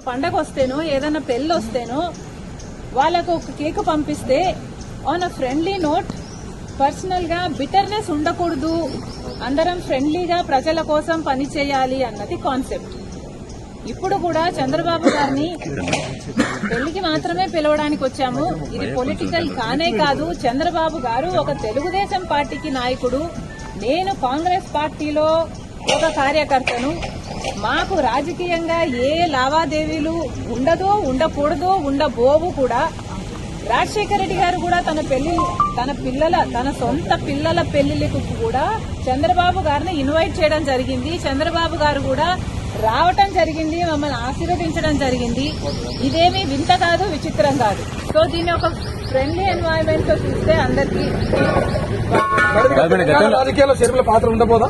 ఒక పండగ వస్తేనో ఏదైనా పెళ్ళి వస్తేనో వాళ్ళకు ఒక కేక్ పంపిస్తే ఆన్ అ ఫ్రెండ్లీ నోట్ పర్సనల్గా బిటర్నెస్ ఉండకూడదు. అందరం ఫ్రెండ్లీగా ప్రజల కోసం పని చేయాలి అన్నది కాన్సెప్ట్ ఇప్పుడు కూడా చంద్రబాబు గారిని పెళ్ళికి మాత్రమే పిలవడానికి వచ్చాము. ఇది పొలిటికల్ కానే కాదు. చంద్రబాబు గారు ఒక తెలుగుదేశం పార్టీకి నాయకుడు. నేను కాంగ్రెస్ పార్టీలో ఒక కార్యకర్తను. మాకు రాజకీయంగా ఏ లావాదేవీలు ఉండదో ఉండకూడదో ఉండబోవు కూడా రాజశేఖర రెడ్డి గారు కూడా తన పెళ్ళి తన పిల్లల తన సొంత పిల్లల పెళ్ళిలకు కూడా చంద్రబాబు గారిని ఇన్వైట్ చేయడం జరిగింది. చంద్రబాబు గారు కూడా రావటం జరిగింది మమ్మల్ని ఆశీర్వదించడం జరిగింది. ఇదేమీ వింత కాదు విచిత్రం కాదు. సో దీన్ని ఒక ఫ్రెండ్లీ ఎన్వైరన్మెంట్తో చూస్తే అందరికీ రాజకీయాల్లో పాత్ర ఉండబోదా?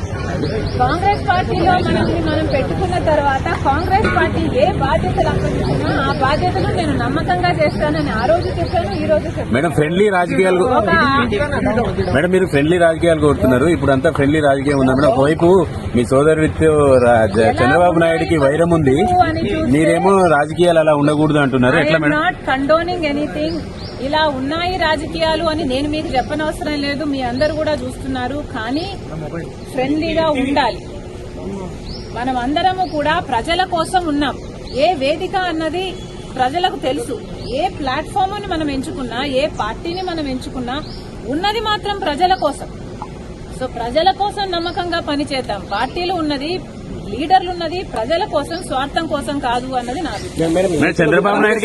కాంగ్రెస్ పార్టీలో మనల్ని మనం పెట్టుకున్న తర్వాత కాంగ్రెస్ పార్టీ ఏ బాధ్యతలు అప్పగించినా ఆ బాధ్యతలు నేను నమ్మకంగా చేస్తానని ఆ రోజు చెప్పాను ఈ రోజు మేడం ఫ్రెండ్లీ రాజకీయాలు మేడం మీరు ఫ్రెండ్లీ రాజకీయాలు కోరుతున్నారు. ఇప్పుడు అంతా ఫ్రెండ్లీ రాజకీయం ఉంది. మేడం ఒకవైపు మీ సోదరుడితో జ- చంద్రబాబు నాయుడుకి వైరం ఉంది. మీరేమో రాజకీయాలు అలా ఉండకూడదు అంటున్నారు. ఎట్లా మేడం? నాట్ కండోనింగ్ ఎనీథింగ్ ఇలా ఉన్నాయి రాజకీయాలు అని నేను మీకు చెప్పనవసరం లేదు మీ అందరు కూడా చూస్తున్నారు. కానీ ఫ్రెండ్లీగా ఉండాలి. మనం అందరము కూడా ప్రజల కోసం ఉన్నాం. ఏ వేదిక అన్నది ప్రజలకు తెలుసు. ఏ ప్లాట్ఫామ్ని మనం ఎంచుకున్నా ఏ పార్టీని మనం ఎంచుకున్నా ఉన్నది మాత్రం ప్రజల కోసం. సో ప్రజల కోసం నమ్మకంగా పనిచేద్దాం పార్టీలు ఉన్నది లీడర్లు ఉన్నది ప్రజల కోసం స్వార్థం కోసం కాదు అన్నది నా చంద్రబాబు నాయుడు